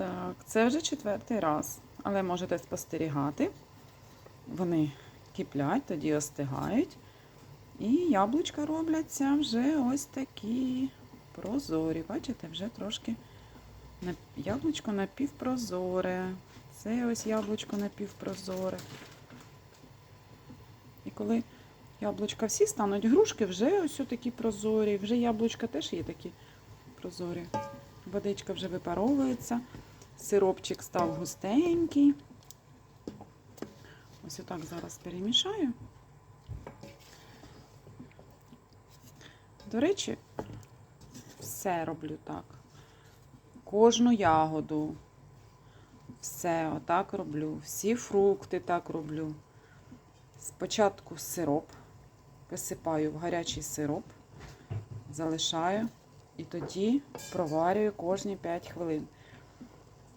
Так, це вже четвертий раз. Але можете спостерігати. Вони киплять, тоді остигають. І яблучка робляться вже ось такі прозорі. Бачите, вже трошки яблучко напівпрозоре. Це ось яблучко напівпрозоре. І коли яблучка всі стануть грушки, вже ось такі прозорі. Вже яблучка теж є такі прозорі. Водичка вже випаровується. Сиропчик став густенький. Ось отак зараз перемішаю. До речі, все роблю так. Кожну ягоду. Все отак роблю. Всі фрукти так роблю. Спочатку сироп. Висипаю в гарячий сироп, залишаю і тоді проварюю кожні 5 хвилин.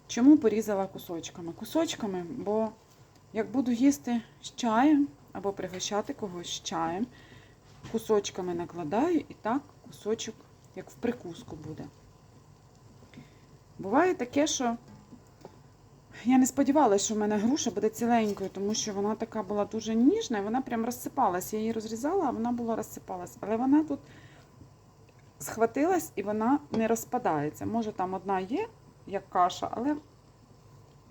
Чому порізала кусочками? Кусочками, бо як буду їсти з чаєм або пригощати когось з чаєм, кусочками накладаю і так кусочок, як в прикуску буде. Буває таке, що я не сподівалася, що в мене груша буде ціленькою, тому що вона така була дуже ніжна, і вона прям розсипалась. Я її розрізала, а вона була розсипалась. Але вона тут схватилась і вона не розпадається. Може, там одна є, як каша, але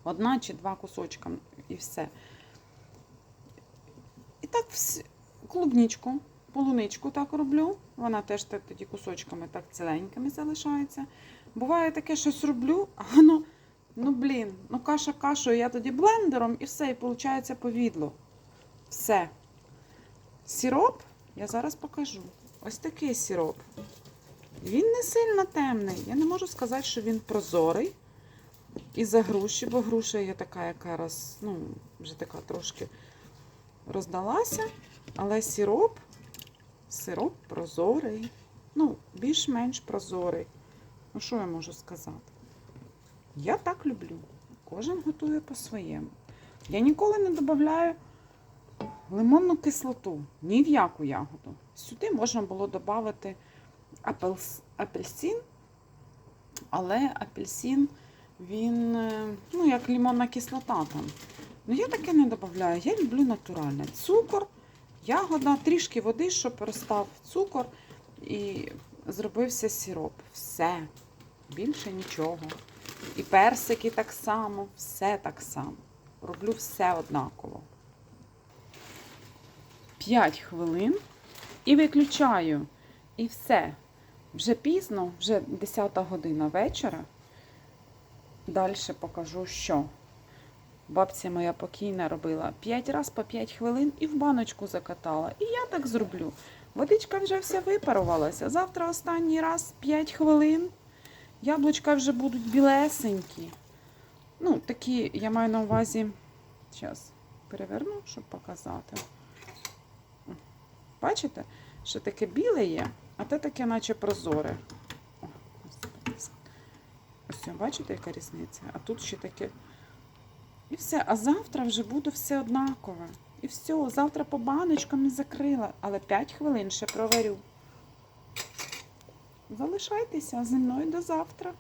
одна чи два кусочка і все. І так клубничку, полуничку так роблю. Вона теж тоді кусочками так ціленькими залишається. Буває таке, щось роблю, а воно, ну блін, ну каша кашою, я тоді блендером і все, і виходить повідло. Все. Сіроп я зараз покажу. Ось такий сіроп. Він не сильно темний. Я не можу сказати, що він прозорий. І за груші, бо груша є така, яка роз, ну, вже така трошки роздалася. Але сироп, сироп прозорий. Ну, більш-менш прозорий. Ну, що я можу сказати? Я так люблю. Кожен готує по-своєму. Я ніколи не додаю лимонну кислоту, ні в яку ягоду. Сюди можна було додати апельсин, але апельсин, він, е, ну, як лимонна кислота там. Ну, я таке не додаю. Я люблю натуральне. Цукор, ягода, трішки води, щоб розстав цукор і зробився сироп. Все. Більше нічого. І персики так само, все так само. Роблю все однаково. 5 хвилин і виключаю. І все. Вже пізно, вже 10 година вечора. Далі покажу, що. Бабця моя покійна робила 5 разів по 5 хвилин і в баночку закатала. І я так зроблю. Водичка вже вся випарувалася. Завтра останній раз 5 хвилин. Яблучка вже будуть білесенькі. Ну, такі, я маю на увазі. Зараз переверну, щоб показати. Бачите, що таке біле є, а те таке, наче прозоре. Ось, бачите, яка різниця? А тут ще таке. І все. А завтра вже буде все однакове. І все, завтра по баночкам і закрила, але 5 хвилин ще проварю. Залишайтеся зі мною до завтра.